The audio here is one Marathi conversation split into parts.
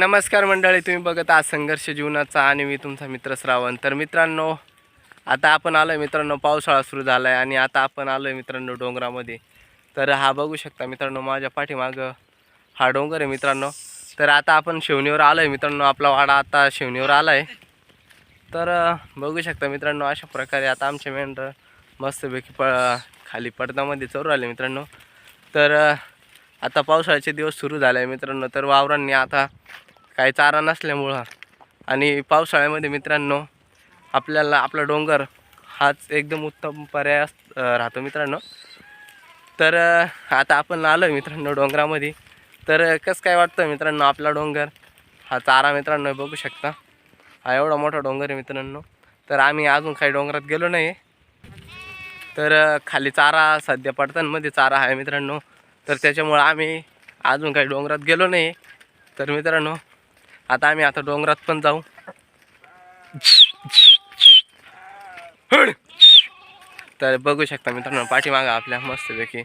नमस्कार मंडळी तुम्ही बघत आहात संघर्ष जीवनाचा आणि मी तुमचा मित्र श्रावण. तर मित्रांनो आता आपण आलो आहे मित्रांनो पावसाळा सुरू झाला आहे आणि आता आपण आलो आहे मित्रांनो डोंगरामध्ये. तर हा बघू शकता मित्रांनो माझ्या पाठीमागं हा डोंगर आहे मित्रांनो. तर आता आपण शिवणीवर आलो आहे मित्रांनो आपला वाडा आता शिवणीवर आला आहे तर बघू शकता मित्रांनो अशा प्रकारे आता आमचे मेंढर मस्तपैकी प खाली पडद्यामध्ये चोरू आले मित्रांनो. तर आता पावसाळ्याचे दिवस सुरू झाले आहे मित्रांनो तर वावरांनी आता काही चारा नसल्यामुळं. आणि पावसाळ्यामध्ये मित्रांनो आपल्याला आपला डोंगर हाच एकदम उत्तम पर्याय अस- राहतो मित्रांनो. तर आता आपण आलो आहे मित्रांनो डोंगरामध्ये. तर कसं काय वाटतं मित्रांनो आपला डोंगर? हा चारा मित्रांनो बघू शकता. हा एवढा मोठा डोंगर आहे मित्रांनो. तर आम्ही अजून काही डोंगरात गेलो नाही तर खाली चारा सध्या पडतांमध्ये चारा आहे मित्रांनो. तर त्याच्यामुळं आम्ही अजून काही डोंगरात गेलो नाही तर मित्रांनो आता आम्ही आता डोंगरात पण जाऊ. तर बघू शकता मित्रांनो पाठीमागं आपल्या मस्तपैकी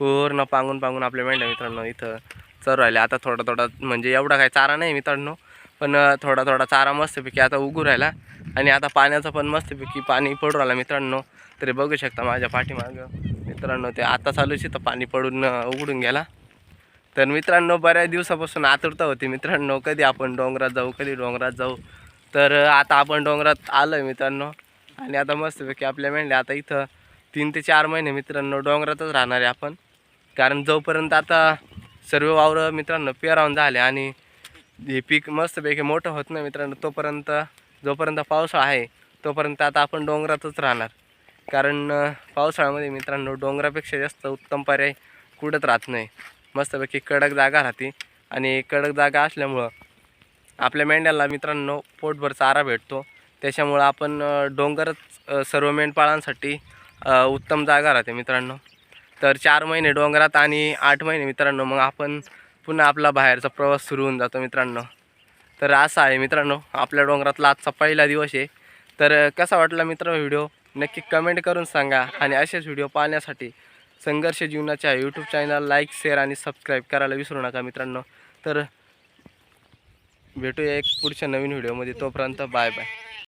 पूर्ण पांगून पांगून आपल्या मेंढ्या मित्रांनो इथं चर राहिले आता थोडा थोडा म्हणजे एवढा काही चारा नाही मित्रांनो पण थोडा थोडा चारा मस्तपैकी आता उगू राहिला. आणि आता पाण्याचं पण मस्तपैकी पाणी पडू राहिला मित्रांनो. तरी बघू शकता माझ्या पाठीमागं मित्रांनो ते आता चालूच तर पाणी पडून उघडून गेला. तर मित्रांनो बऱ्याच दिवसापासून आतुरता होती मित्रांनो. कधी आपण डोंगरात जाऊ कधी डोंगरात जाऊ. तर आता आपण डोंगरात आलो आहे मित्रांनो. आणि आता मस्तपैकी आपल्या मेंढ्या आता इथं तीन ते चार महिने मित्रांनो डोंगरातच राहणार आहे आपण. कारण जोपर्यंत आता सर्व वावरं मित्रांनो पेरावून झाले आणि हे पीक मस्तपैकी मोठं होत नाही मित्रांनो तोपर्यंत जोपर्यंत पावसाळा आहे तोपर्यंत आता आपण डोंगरातच राहणार. कारण पावसाळ्यामध्ये मित्रांनो डोंगरापेक्षा जास्त उत्तम पर्याय कुठंच राहत नाही. मस्तपैकी कडक जागा राहते. आणि कडक जागा असल्यामुळं आपल्या मेंढ्याला मित्रांनो पोटभर चारा भेटतो. त्याच्यामुळं आपण डोंगरच सर्व मेंढपाळांसाठी उत्तम जागा राहते मित्रांनो. तर चार महिने डोंगरात आणि आठ महिने मित्रांनो मग आपण पुन्हा आपला बाहेरचा प्रवास सुरू होऊन जातो मित्रांनो. तर असं आहे मित्रांनो आपल्या डोंगरातला आजचा पहिला दिवस आहे. तर कसा वाटला मित्र व्हिडिओ? नक्की कमेंट करून सांगा. आणि असेच व्हिडिओ पाहण्यासाठी संघर्ष जीवनाच्या यूट्यूब चॅनल लाईक शेअर आणि सबस्क्राईब करायला विसरू नका मित्रांनो. तर भेटूया एक पुढच्या नवीन व्हिडिओमध्ये तोपर्यंत बाय बाय